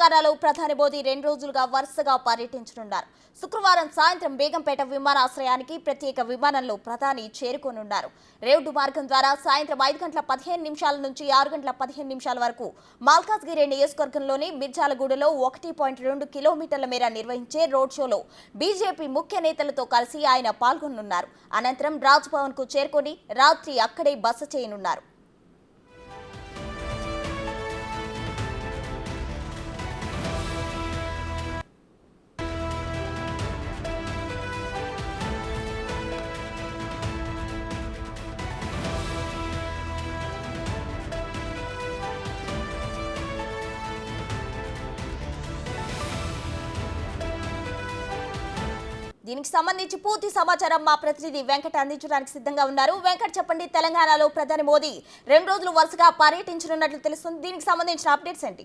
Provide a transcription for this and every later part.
తెలంగాణలో ప్రధాని మోదీ రెండు రోజులుగా వరుసగా పర్యటించనున్నారు. శుక్రవారం సాయంత్రం బేగంపేట విమానాశ్రయానికి ప్రత్యేక విమానంలో ప్రధాని చేరుకోనున్నారు. రేవుడు మార్గం ద్వారా సాయంత్రం ఐదు గంటల పదిహేను నిమిషాల నుంచి ఆరు గంటల పదిహేను నిమిషాల వరకు మాల్కాజ్గిరి నియోజకవర్గంలోని మిర్జాలగూడలో ఒకటి పాయింట్ రెండు కిలోమీటర్ల మేర నిర్వహించే రోడ్ షోలో బీజేపీ ముఖ్య నేతలతో కలిసి ఆయన పాల్గొనున్నారు. అనంతరం రాజ్భవన్కు చేరుకొని రాత్రి అక్కడే బస చేయనున్నారు. దీనికి సంబంధించి పూర్తి సమాచారం మా ప్రతినిధి వెంకట అందించడానికి సిద్ధంగా ఉన్నారు. వెంకట్ చెప్పండి తెలంగాణలో ప్రధాని మోదీ రెండు రోజులు వరుసగా పర్యటించనున్నట్లు తెలుస్తుంది. దీనికి సంబంధించిన అప్డేట్స్ ఏంటి?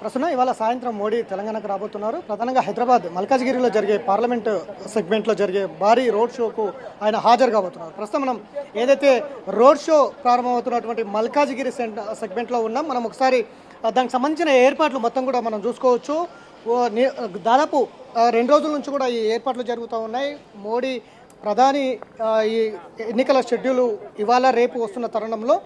ప్రస్తుతం ఇవాళ సాయంత్రం మోడీ తెలంగాణకు రాబోతున్నారు. ప్రధానంగా హైదరాబాద్ మల్కాజ్గిరిలో జరిగే పార్లమెంట్ సెగ్మెంట్లో జరిగే భారీ రోడ్ షోకు ఆయన హాజరు కాబోతున్నారు. ప్రస్తుతం మనం ఏదైతే రోడ్ షో ప్రారంభమవుతున్నటువంటి మల్కాజ్గిరి సెగ్మెంట్లో ఉన్నాం. మనం ఒకసారి దానికి సంబంధించిన ఏర్పాట్లు మొత్తం కూడా మనం చూసుకోవచ్చు. దాదాపు రెండు రోజుల నుంచి కూడా ఈ ఏర్పాట్లు జరుగుతూ ఉన్నాయి. మోడీ ప్రధాని ఈ ఎన్నికల షెడ్యూల్ ఇవాళ రేపు వస్తున్న తరుణంలో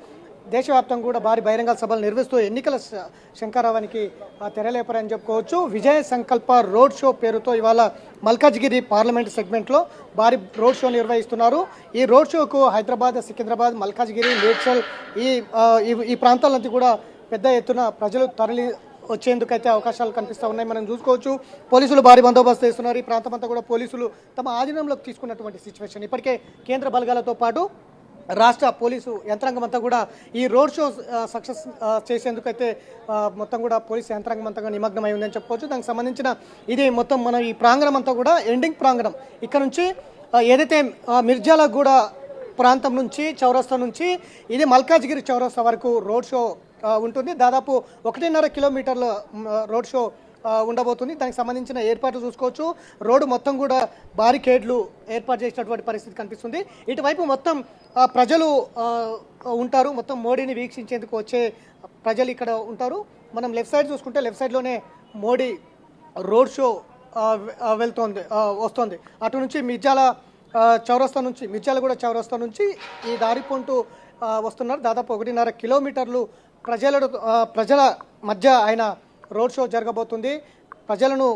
దేశవ్యాప్తంగా కూడా భారీ బహిరంగ సభలు నిర్వహిస్తూ ఎన్నికల శ- శంఖారావానికి తెరలేపారని చెప్పుకోవచ్చు. విజయ సంకల్ప రోడ్ షో పేరుతో ఇవాళ మల్కాజ్గిరి పార్లమెంట్ సెగ్మెంట్లో భారీ రోడ్ షో నిర్వహిస్తున్నారు. ఈ రోడ్ షోకు హైదరాబాద్ సికింద్రాబాద్ మల్కాజ్గిరి మేడ్చల్ ఈ ఈ- ఈ ప్రాంతాలంతా కూడా పెద్ద ఎత్తున ప్రజలు తరలి వచ్చేందుకైతే అవకాశాలు కనిపిస్తూ ఉన్నాయి. మనం చూసుకోవచ్చు. పోలీసులు భారీ బందోబస్తు చేస్తున్నారు. ఈ ప్రాంతం అంతా కూడా పోలీసులు తమ ఆధీనంలోకి తీసుకున్నటువంటి సిచ్యువేషన్. ఇప్పటికే కేంద్ర బలగాలతో పాటు రాష్ట్ర పోలీసు యంత్రాంగం అంతా కూడా ఈ రోడ్ షో సక్సెస్ చేసేందుకైతే మొత్తం కూడా పోలీసు యంత్రాంగం అంతా నిమగ్నమై ఉందని చెప్పుకోవచ్చు. దానికి సంబంధించిన ఇది మొత్తం మన ఈ ప్రాంగణం అంతా కూడా ఎండింగ్ ప్రాంగణం. ఇక్కడ నుంచి ఏదైతే మిర్జాలగూడ ప్రాంతం నుంచి చౌరస్తా నుంచి ఇది మల్కాజ్గిరి చౌరస్తా వరకు రోడ్ షో ఉంటుంది. దాదాపు ఒకటిన్నర కిలోమీటర్ల రోడ్ షో ఉండబోతుంది. దానికి సంబంధించిన ఏర్పాట్లు చూసుకోవచ్చు. రోడ్డు మొత్తం కూడా బారికేడ్లు ఏర్పాటు చేసినటువంటి పరిస్థితి కనిపిస్తుంది. ఇటువైపు మొత్తం ప్రజలు ఉంటారు. మొత్తం మోడీని వీక్షించేందుకు వచ్చే ప్రజలు ఇక్కడ ఉంటారు. మనం లెఫ్ట్ సైడ్ చూసుకుంటే లెఫ్ట్ సైడ్లోనే మోడీ రోడ్ షో వెళ్తోంది వస్తుంది వస్తోంది. అటు నుంచి మిర్జాల చౌరస్తా నుంచి మిర్జాలగూడ చౌరస్తా నుంచి ఈ దారి పొంటూ వస్తున్నారు. దాదాపు ఒకటిన్నర కిలోమీటర్లు ప్రజల ప్రజల మధ్య ఆయన రోడ్ షో జరగబోతుంది. ప్రజలను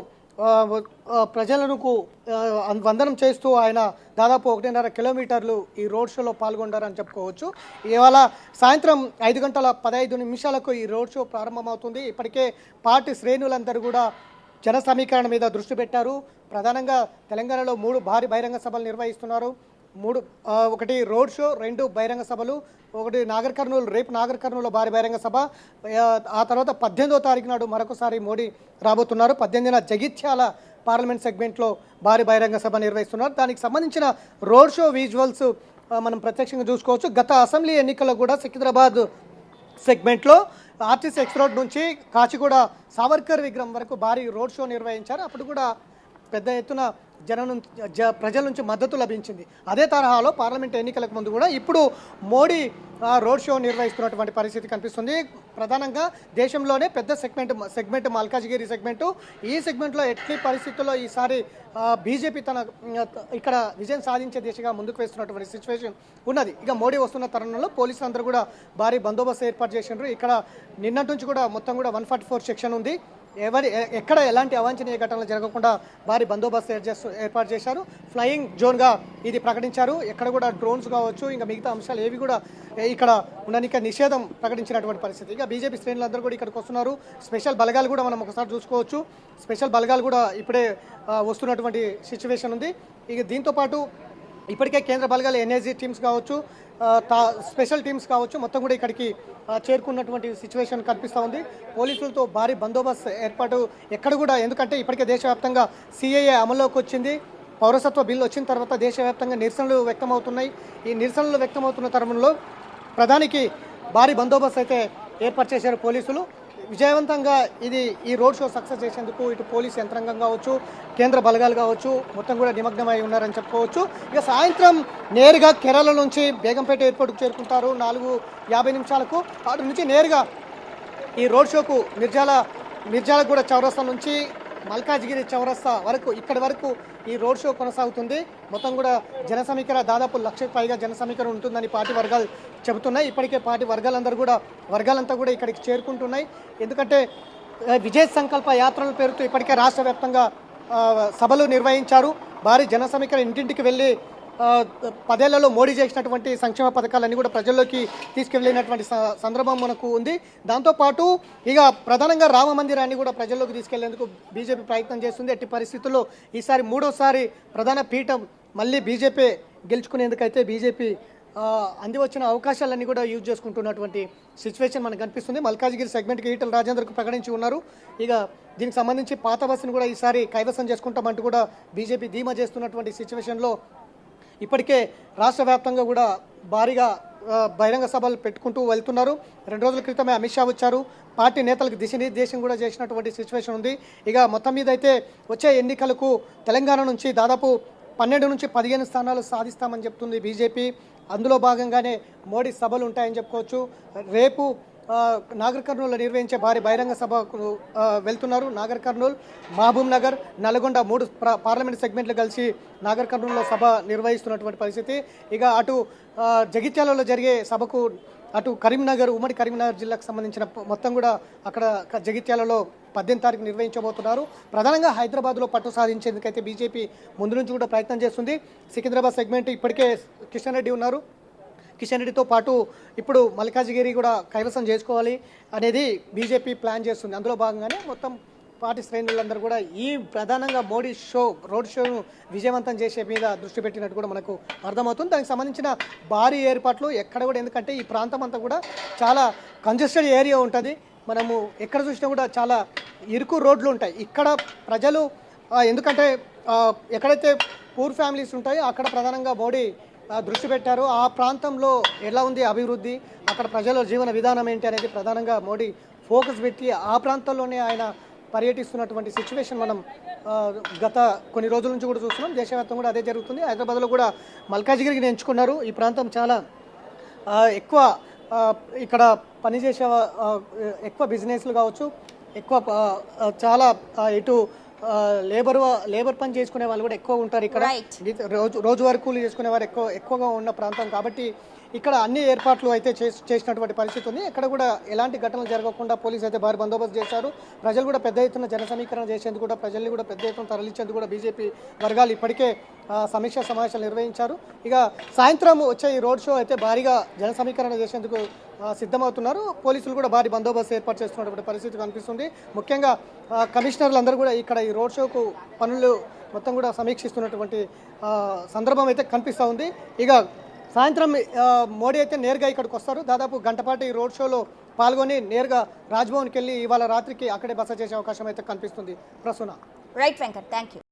ప్రజలకు వందనం చేస్తూ ఆయన దాదాపు ఒకటిన్నర కిలోమీటర్లు ఈ రోడ్ షోలో పాల్గొంటారని చెప్పుకోవచ్చు. ఇవాళ సాయంత్రం ఐదు గంటల పదహైదు నిమిషాలకు ఈ రోడ్ షో ప్రారంభమవుతుంది. ఇప్పటికే పార్టీ శ్రేణులందరూ కూడా జన సమీకరణ మీద దృష్టి పెట్టారు. ప్రధానంగా తెలంగాణలో మూడు భారీ బహిరంగ సభలు నిర్వహిస్తున్నారు. మూడు ఒకటి రోడ్ షో రెండు బహిరంగ సభలు ఒకటి నాగర్ కర్నూలు రేపు నాగర్ కర్నూలులో భారీ బహిరంగ సభ. ఆ, తర్వాత పద్దెనిమిదో తారీఖు నాడు మరొకసారి మోడీ రాబోతున్నారు. పద్దెనిమిదిన జగిత్యాల పార్లమెంట్ సెగ్మెంట్లో భారీ బహిరంగ సభ నిర్వహిస్తున్నారు. దానికి సంబంధించిన రోడ్ షో విజువల్స్ మనం ప్రత్యక్షంగా చూసుకోవచ్చు. గత అసెంబ్లీ ఎన్నికల్లో కూడా సికింద్రాబాద్ సెగ్మెంట్లో ఆర్టీసీ ఎక్స్ రోడ్ నుంచి కాచిగూడ సావర్కర్ విగ్రహం వరకు భారీ రోడ్ షో నిర్వహించారు. అప్పుడు కూడా పెద్ద ఎత్తున జనం నుంచి జ ప్రజల నుంచి మద్దతు లభించింది. అదే తరహాలో పార్లమెంట్ ఎన్నికలకు ముందు కూడా ఇప్పుడు మోడీ రోడ్ షో నిర్వహిస్తున్నటువంటి పరిస్థితి కనిపిస్తుంది. ప్రధానంగా దేశంలోనే పెద్ద సెగ్మెంట్ సెగ్మెంట్ మల్కాజ్గిరి సెగ్మెంటు. ఈ సెగ్మెంట్లో ఎట్టి పరిస్థితుల్లో ఈసారి బీజేపీ తన ఇక్కడ విజయం సాధించే దిశగా ముందుకు వేస్తున్నటువంటి సిచ్యువేషన్ ఉన్నది. ఇక మోడీ వస్తున్న తరుణంలో పోలీసులు అందరూ కూడా భారీ బందోబస్తు ఏర్పాటు చేసిండ్రు. ఇక్కడ నిన్నటి నుంచి కూడా మొత్తం కూడా వన్ ఫార్టీ ఫోర్ సెక్షన్ ఉంది. ఎవరి ఎక్కడ ఎలాంటి అవాంఛనీయ ఘటనలు జరగకుండా భారీ బందోబస్తు ఏర్చేస్తూ ఏర్పాటు చేశారు. ఫ్లయింగ్ జోన్గా ఇది ప్రకటించారు. ఎక్కడ కూడా డ్రోన్స్ కావచ్చు ఇంకా మిగతా అంశాలు ఏవి కూడా ఇక్కడ ఉండనిక నిషేధం ప్రకటించినటువంటి పరిస్థితి. ఇక బీజేపీ శ్రేణులందరూ కూడా ఇక్కడికి వస్తున్నారు. స్పెషల్ బలగాలు కూడా మనం ఒకసారి చూసుకోవచ్చు. స్పెషల్ బలగాలు కూడా ఇప్పుడే వస్తున్నటువంటి సిచ్యువేషన్ ఉంది. ఇక దీంతో పాటు ఇప్పటికే కేంద్ర బలగాల ఎన్ఏజీ టీమ్స్ కావచ్చు తా- స్పెషల్ టీమ్స్ కావచ్చు మొత్తం కూడా ఇక్కడికి చేరుకున్నటువంటి సిచ్యువేషన్ కనిపిస్తూ ఉంది. పోలీసులతో భారీ బందోబస్తు ఏర్పాటు ఎక్కడ కూడా ఎందుకంటే ఇప్పటికే దేశవ్యాప్తంగా సిఏఏ అమల్లోకి వచ్చింది. పౌరసత్వ బిల్లు వచ్చిన తర్వాత దేశవ్యాప్తంగా నిరసనలు వ్యక్తమవుతున్నాయి. ఈ నిరసనలు వ్యక్తమవుతున్న తరుణంలో ప్రధానికి భారీ బందోబస్తు అయితే ఏర్పాటు చేశారు పోలీసులు. విజయవంతంగా ఇది ఈ రోడ్ షో సక్సెస్ చేసేందుకు ఇటు పోలీస్ యంత్రాంగం కావచ్చు కేంద్ర బలగాలు కావచ్చు మొత్తం కూడా నిమగ్నమై ఉన్నారని చెప్పుకోవచ్చు. ఇక సాయంత్రం నేరుగా కేరళ నుంచి బేగంపేట ఎయిర్పోర్ట్కు చేరుకుంటారు. నాలుగు యాభై నిమిషాలకు అటు నుంచి నేరుగా ఈ రోడ్ షోకు మిర్జాల మిర్జాల కూడా చౌరస్తా నుంచి మల్కాజ్గిరి చౌరస్తా వరకు ఇక్కడి వరకు ఈ రోడ్ షో కొనసాగుతుంది. మొత్తం కూడా జన సమీకరణ దాదాపు లక్షకు పైగా జన సమీకరణ ఉంటుందని పార్టీ వర్గాలు చెబుతున్నాయి. ఇప్పటికే పార్టీ వర్గాలందరూ కూడా వర్గాలంతా కూడా ఇక్కడికి చేరుకుంటున్నాయి. ఎందుకంటే విజయ సంకల్ప యాత్రల పేరుతో ఇప్పటికే రాష్ట్ర వ్యాప్తంగా సభలు నిర్వహించారు. భారీ జన సమీకరణ ఇంటింటికి వెళ్ళి పదేళ్ళలో మోడీ చేసినటువంటి సంక్షేమ పథకాలన్నీ కూడా ప్రజల్లోకి తీసుకెళ్ళినటువంటి స- సందర్భం మనకు ఉంది. దాంతోపాటు ఇక ప్రధానంగా రామ మందిరాన్ని కూడా ప్రజల్లోకి తీసుకెళ్ళేందుకు బీజేపీ ప్రయత్నం చేస్తుంది. ఎట్టి పరిస్థితుల్లో ఈసారి మూడోసారి ప్రధాన పీఠం మళ్ళీ బీజేపీ గెలుచుకునేందుకైతే బీజేపీ ఆ, అంది వచ్చిన అవకాశాలన్నీ కూడా యూజ్ చేసుకుంటున్నటువంటి సిచ్యువేషన్ మనకు కనిపిస్తుంది. మల్కాజ్గిరి సెగ్మెంట్కి ఈటల రాజేందర్కు ప్రకటించి ఉన్నారు. ఇక దీనికి సంబంధించి పాత బస్సును కూడా ఈసారి కైవసం చేసుకుంటామంటూ కూడా బీజేపీ ధీమా చేస్తున్నటువంటి సిచ్యువేషన్లో ఇప్పటికే రాష్ట్ర వ్యాప్తంగా కూడా భారీగా బహిరంగ సభలు పెట్టుకుంటూ వెళ్తున్నారు. రెండు రోజుల క్రితమే అమిత్ షా వచ్చారు. పార్టీ నేతలకు దిశనిర్దేశం కూడా చేసినటువంటి సిచ్యువేషన్ ఉంది. ఇక మొత్తం మీద అయితే వచ్చే ఎన్నికలకు తెలంగాణ నుంచి దాదాపు పన్నెండు నుంచి పదిహేను స్థానాలు సాధిస్తామని చెప్తుంది బీజేపీ. అందులో భాగంగానే మోడీ సభలు ఉంటాయని చెప్పుకోవచ్చు. రేపు నాగర్ కర్నూలులో నిర్వహించే భారీ బహిరంగ సభకు వెళ్తున్నారు నాగర్ కర్నూలు మహబూబ్ నగర్ నల్గొండ మూడు పార్లమెంట్ సెగ్మెంట్లు కలిసి నాగర్ కర్నూలులో సభ నిర్వహిస్తున్నటువంటి పరిస్థితి. ఇక అటు జగిత్యాలలో జరిగే సభకు అటు కరీంనగర్ ఉమ్మడి కరీంనగర్ జిల్లాకు సంబంధించిన మొత్తం కూడా అక్కడ జగిత్యాలలో పద్దెనిమిది తారీఖు నిర్వహించబోతున్నారు. ప్రధానంగా హైదరాబాద్లో పట్టు సాధించేందుకైతే బీజేపీ ముందు నుంచి కూడా ప్రయత్నం చేస్తుంది. సికింద్రాబాద్ సెగ్మెంట్ ఇప్పటికే కిషన్ రెడ్డి ఉన్నారు. కిషన్ రెడ్డితో పాటు ఇప్పుడు మల్కాజిగిరి కూడా కైవసం చేసుకోవాలి అనేది బీజేపీ ప్లాన్ చేస్తుంది. అందులో భాగంగానే మొత్తం పార్టీ శ్రేణులందరూ కూడా ఈ ప్రధానంగా మోడీ షో రోడ్ షోను విజయవంతం చేసే మీద దృష్టి పెట్టినట్టు కూడా మనకు అర్థమవుతుంది. దానికి సంబంధించిన భారీ ఏర్పాట్లు ఎక్కడ కూడా ఎందుకంటే ఈ ప్రాంతం అంతా కూడా చాలా కంజెస్టెడ్ ఏరియా ఉంటుంది. మనము ఎక్కడ చూసినా కూడా చాలా ఇరుకు రోడ్లు ఉంటాయి. ఇక్కడ ప్రజలు ఎందుకంటే ఎక్కడైతే పూర్ ఫ్యామిలీస్ ఉంటాయో అక్కడ ప్రధానంగా మోడీ దృష్టి పెట్టారు. ఆ ప్రాంతంలో ఎలా ఉంది అభివృద్ధి? అక్కడ ప్రజల జీవన విధానం ఏంటి అనేది ప్రధానంగా మోడీ ఫోకస్ పెట్టి ఆ ప్రాంతంలోనే ఆయన పర్యటిస్తున్నటువంటి సిచ్యువేషన్ మనం గత కొన్ని రోజుల నుంచి కూడా చూస్తున్నాం. దేశవ్యాప్తంగా కూడా అదే జరుగుతుంది. హైదరాబాద్లో కూడా మల్కాజిగిరికి ఎంచుకున్నారు. ఈ ప్రాంతం చాలా ఎక్కువ ఇక్కడ పనిచేసే ఎక్కువ బిజినెస్లు కావచ్చు ఎక్కువ చాలా ఇటు లేబర్ లేబర్ పని చేసుకునే వాళ్ళు కూడా ఎక్కువ ఉంటారు ఇక్కడ. రోజు రోజువారీ కూలీ చేసుకునే వారు ఎక్కువ ఎక్కువగా ఉన్న ప్రాంతం కాబట్టి ఇక్కడ అన్ని ఏర్పాట్లు అయితే చేసి చేసినటువంటి పరిస్థితి ఉంది. ఎక్కడ కూడా ఎలాంటి ఘటనలు జరగకుండా పోలీసు అయితే భారీ బందోబస్తు చేశారు. ప్రజలు కూడా పెద్ద ఎత్తున జన సమీకరణ చేసేందుకు కూడా ప్రజల్ని కూడా పెద్ద ఎత్తున తరలించేందుకు కూడా బీజేపీ వర్గాలు ఇప్పటికే సమీక్ష సమావేశాలు నిర్వహించారు. ఇక సాయంత్రం వచ్చే ఈ రోడ్ షో అయితే భారీగా జన సమీకరణ చేసేందుకు సిద్ధమవుతున్నారు. పోలీసులు కూడా భారీ బందోబస్తు ఏర్పాటు చేస్తున్నటువంటి పరిస్థితి కనిపిస్తుంది. ముఖ్యంగా కమిషనర్లందరూ కమిషనర్లు అందరూ కూడా ఇక్కడ ఈ రోడ్ షోకు పనులు మొత్తం కూడా సమీక్షిస్తున్నటువంటి సందర్భం అయితే కనిపిస్తూ ఉంది. ఇక సాయంత్రం మోడీ అయితే నేరుగా ఇక్కడికి వస్తారు. దాదాపు గంటపాటు ఈ రోడ్ షోలో పాల్గొని నేరుగా రాజ్భవన్కి వెళ్ళి ఇవాళ రాత్రికి అక్కడే బస చేసే అవకాశం అయితే కనిపిస్తుంది. Prasuna. Right Venkat thank you